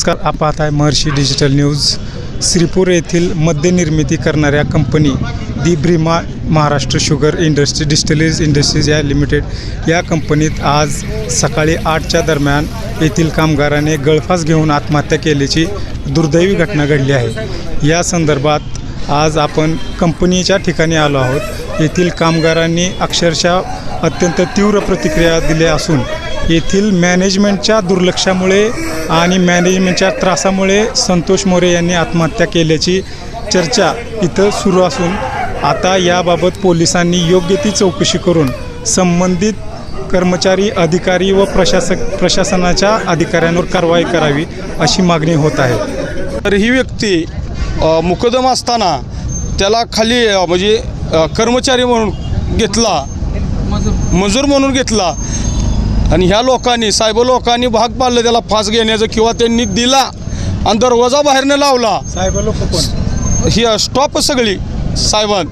नमस्कार आप पाहत आहे महर्षी डिजिटल न्यूज श्रीपूर येथील मद्यनिर्मिती करणाऱ्या company the ब्रिमा Maharashtra sugar industry distilleries industries या लिमिटेड या कंपनीत आज सकाळी आठच्या दरम्यान येथील कामगाराने गळफास घेऊन आत्महत्या केल्याची दुर्दैवी घटना घडली आहे. या संदर्भात आज आपण कंपनीच्या ठिकाणी आलो आहोत. येथील कामगारांनी अक्षरशः अत्यंत तीव्र प्रतिक्रिया दिल्या असून येथील मॅनेजमेंटच्या दुर्लक्षामुळे आणि मॅनेजमेंटच्या त्रासामुळे संतोष मोरे यांनी आत्महत्या केल्याची चर्चा इथं सुरू असून आता याबाबत पोलिसांनी योग्य ती चौकशी करून संबंधित कर्मचारी अधिकारी व प्रशासक प्रशासनाच्या अधिकाऱ्यांवर कारवाई करावी अशी मागणी होत आहे. तर ही व्यक्ती मुकदम असताना त्याला खाली म्हणजे कर्मचारी म्हणून घेतला मजूर म्हणून घेतला. आणि ह्या लोकांनी साहेब लोकांनी भाग पाडलं त्याला फास घेण्याचं किंवा त्यांनी दिला आणि दरवाजा बाहेरनं लावला. साहेब लोक कोण? ही स्टॉप सगळी साहेबां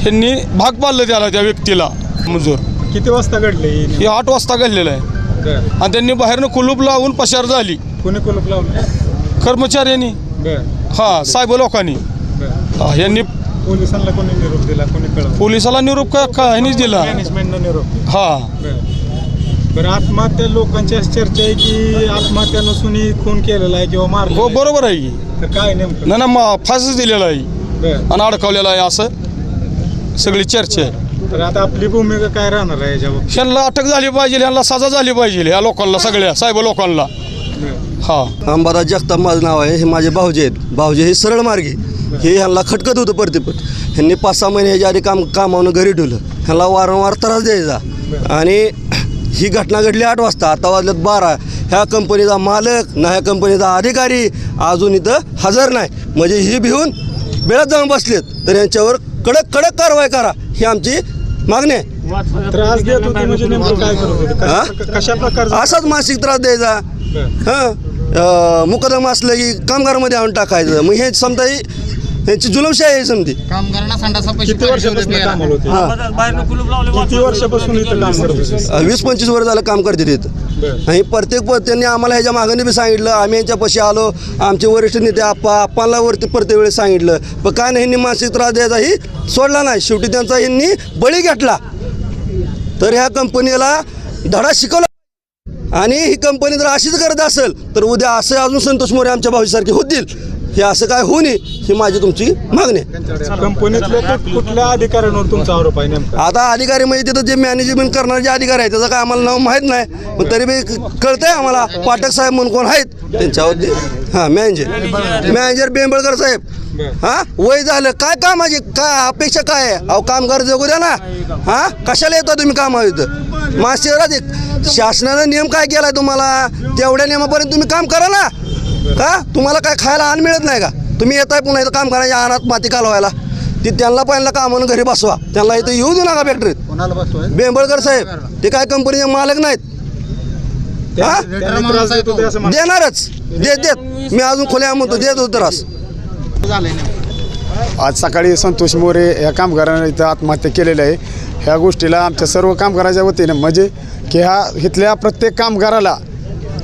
ह्यांनी भाग पाडलं त्याला त्या व्यक्तीला. मजूर. किती वाजता घडले हे आठ वाजता घडलेलं आहे. आणि त्यांनी बाहेरनं कुलूप लावून पशार झाली. कोणी कुलूप लावलं? कर्मचाऱ्यांनी. हा साहेब लोकांनी. यांनी पोलिसांना कोणी निरोप दिला कोणी कळवलं? पोलिसाला निरोप का ह्यांनीच दिला. मॅनेजमेंटनं निरोप दिला. हा. बरं. आत्महत्या लोकांची अशी चर्चा आहे की आत्महत्या नसूनही खून केलेला आहे किंवा मारलेला हो. बरोबर आहे की. तर काय नेमकं? ना ना मग फासच दिलेला आहे. बरं. आणि अडकवलेला आहे असं सगळी चर्चा आहे. तर आता आपली भूमिका काय राहणार आहे याच्यावर ह्यांना अटक झाली पाहिजे ह्यांना सजा झाली पाहिजे ह्या लोकांना सगळ्या साहेब लोकांना. हा. अंबादास जगताप माझं नाव आहे हे माझे भाऊजे आहेत. भाऊजे हे सरळ मार्गी. हे ह्यांना खटकत होतं परतीपट. ह्यांनी पाच सहा महिने ह्याच्या आधी काम कामावून घरी ठेवलं. ह्यांना वारंवार त्रास द्यायचा. आणि ही घटना घडली आठ वाजता. आता वाजल्यात बारा. ह्या कंपनीचा मालक ना ह्या कंपनीचा अधिकारी अजून इथं हजर नाही. म्हणजे ही भिवून बेळात जाऊन बसलेत. तर यांच्यावर कडक कडक कारवाई करा ही आमची मागणी आहे. त्रास देत होते म्हणजे नेमकं काय करत? होते हा? कशा- कशा प्रकारचा असाच मानसिक त्रास द्यायचा. हां? मुकदम असलं की कामगारमध्ये आणून टाकायचं. मग हे समजा ही- ह्यांची जुलमशाही आहे समधी. कामगारांना संडासा पैसे किती वर्षापासून कामाला होते? हां. किती वर्षापासून इथं काम करत होते? वीस पंचवीस वर्ष झालं काम करते तिथं. आणि प्रत्येक त्यांनी आम्हाला ह्याच्या मागणी बी सांगितलं आम्ही यांच्यापाशी आलो आमचे वरिष्ठ नेते आप्पा आप्पांना वरती प्रत्येक वेळेस सांगितलं. पण काय नाही ह्यांनी मानसिक त्रास द्यायचा ही सोडला नाही. शेवटी त्यांचा यांनी बळी घेतला. तर ह्या कंपनीला धडा शिकवला आणि ही कंपनी जर अशीच करत असेल तर उद्या असं अजून संतोष मोरे आमच्या भाऊसारखे होतील. हे असं काय होऊ नये ही माझी तुमची मागणी आहे. कंपनीतल्या कुठल्या अधिकाऱ्यांवर तुमचा आरोप आहे नेमका? आता अधिकारी म्हणजे तिथं जे मॅनेजमेंट करणारे जे अधिकारी आहेत त्याचं काय आम्हाला नाव माहीत नाही पण तरी बी कळतंय आम्हाला पाठक साहेब म्हणून कोण आहेत त्यांच्यावर हां मॅनेजर मॅनेजर बेंबळकर साहेब. हां? वय झालं काय कामाची काय अपेक्षा काय आहे? अहो कामगार जगू द्या ना. हां? कशाला येता तुम्ही कामावर इथं? मासेराज शासनानं नियम काय केलाय तुम्हाला? तेवढ्या नियमापर्यंत तुम्ही काम करा ना. का? तुम्हाला काय खायला अन्न मिळत नाही का? तुम्ही येताय पुन्हा इथं काम करायच्या अनात माती कालवायला. ती त्यांना पहिला कामानं घरी बसवा. त्यांना इथं येऊ देऊ नका फॅक्टरीत बेंबळकर साहेब ते काय कंपनीचे मालक नाहीत. हा. देणारच. देत देत. मी अजून खोल्या म्हणतो देत होतो त्रास. आज सकाळी संतोष मोरे या कामगारानं इथं आत्महत्या केलेल्या आहे. ह्या गोष्टीला आमच्या सर्व कामगाराच्या वतीनं म्हणजे की ह्या इथल्या प्रत्येक कामगाराला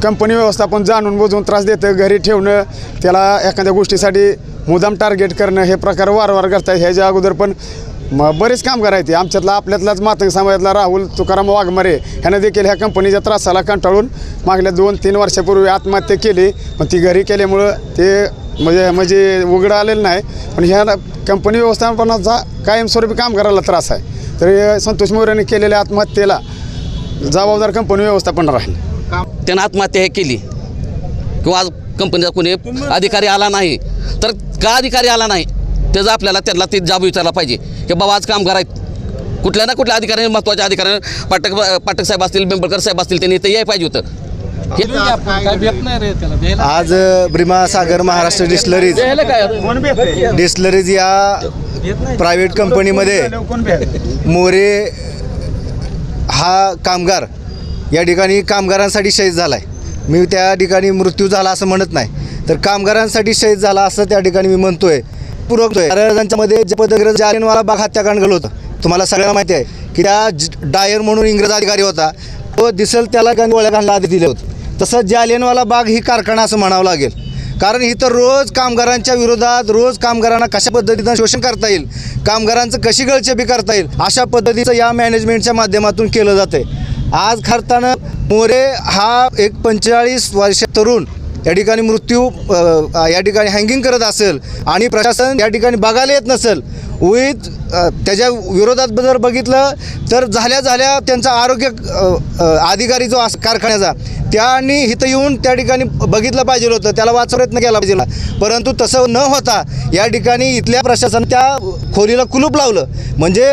कंपनी व्यवस्थापन जाणून बुजून त्रास देतं घरी ठेवणं त्याला एखाद्या गोष्टीसाठी मुदाम टार्गेट करणं हे प्रकार वारंवार करतात ह्याच्या अगोदर पण मग बरेच कामगार आहेत. आमच्यातला आपल्यातलाच मातंग समाजातला राहुल तुकाराम वाघमारे ह्यानं देखील ह्या कंपनीच्या त्रासाला कंटाळून मागल्या दोन तीन वर्षापूर्वी आत्महत्या केली. पण ती घरी केल्यामुळं ते म्हणजे म्हणजे उघडं आलेलं नाही. पण ह्या कंपनी व्यवस्थापनाचा कायमस्वरूपी कामगाराला त्रास आहे. तर हे संतोष मोरेने केलेल्या आत्महत्येला जबाबदार कंपनी व्यवस्थापन राहील. त्यानं आत्महत्या हे केली. किंवा आज कंपनीचा कोणी अधिकारी आला नाही. तर का अधिकारी आला नाही? त्याचं आपल्याला त्यांना ते जाब विचारला पाहिजे. की बाबा आज कामगार आहेत. कुठल्या ना कुठल्या अधिकाऱ्याने महत्त्वाच्या अधिकाऱ्याने पाटक पाटक साहेब असतील बेंबळकर साहेब असतील त्यांनी इथं यायला पाहिजे होतं. हे आज ब्रिमा सागर महाराष्ट्र डिस्लरीज डिस्लरीज या प्रायव्हेट कंपनीमध्ये मोरे हा कामगार या ठिकाणी कामगारांसाठी शहीद झाला आहे मी त्या ठिकाणी मृत्यू झाला असं म्हणत नाही. तर कामगारांसाठी शहीद झाला असं त्या ठिकाणी मी म्हणतोय. पुरवतोय. त्यांच्यामध्ये जे पदग्रस्त जालियनवाला बाग हत्याकांड घडलं होतं. तुम्हाला सगळ्यांना माहिती आहे की त्या डायर म्हणून इंग्रज अधिकारी होता. तो दिसेल त्याला गोळ्या घालला आधी दिले होते. तसं जालियनवाला बाग ही कारखाना असं म्हणावं लागेल. कारण इथं रोज कामगारांच्या विरोधात रोज कामगारांना कशा पद्धतीनं शोषण करता येईल कामगारांचं कशी गळचेपी करता येईल अशा पद्धतीचं या मॅनेजमेंटच्या माध्यमातून केलं जाते आज खरताना मोरे हा एक पंचेचाळीस वर्ष तरुण या ठिकाणी मृत्यू या ठिकाणी हँगिंग करत असेल आणि प्रशासन या ठिकाणी बघायला येत नसेल विथ त्याच्या विरोधात जर बघितलं तर झाल्या झाल्या त्यांचा आरोग्य अधिकारी जो अस कारखान्याचा त्यांनी इथं येऊन त्या ठिकाणी बघितलं पाहिजे होतं. त्याला वाच प्रयत्न केला पाहिजे. परंतु तसं न होता या ठिकाणी इथल्या प्रशासन त्या खोलीला कुलूप लावलं. म्हणजे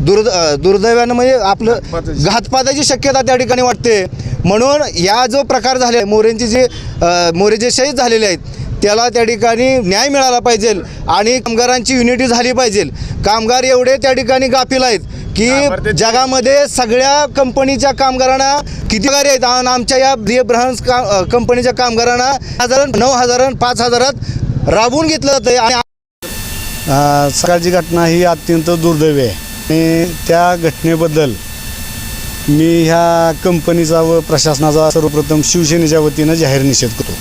दुर्द दुर्दैवानं म्हणजे आपलं घातपाताची शक्यता. त्या ठिकाणी वाटते. म्हणून या जो प्रकार झाले मोरेंची जे मोरे जे शहीद झालेले आहेत त्याला त्या ठिकाणी न्याय मिळाला पाहिजे आणि कामगारांची युनिटी झाली पाहिजे. कामगार एवढे त्या ठिकाणी गाफील आहेत की जगामध्ये सगळ्या कंपनीच्या कामगारांना किती पगार आहेत? आणि आमच्या या ब्रिय ब्रहन्स का कंपनीच्या कामगारांना हजार नऊ हजार पाच हजारात राबवून घेतलं जातं आणि सकाळची घटना ही अत्यंत दुर्दैवी आहे. आणि त्या घटनेबद्दल मी ह्या कंपनीचा व प्रशासनाचा सर्वप्रथम शिवसेनेच्या वतीनं जाहीर निषेध करतो.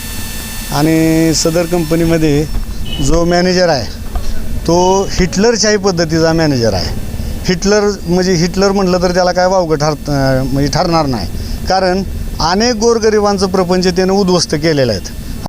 आणि सदर कंपनीमध्ये जो मॅनेजर आहे तो हिटलरशाही पद्धतीचा मॅनेजर आहे. हिटलर म्हणजे हिटलर म्हटलं तर त्याला काय वावगं ठर म्हणजे ठरणार नाही. कारण अनेक गोरगरिबांचं प्रपंच त्यानं उद्ध्वस्त केलेलं आहेत.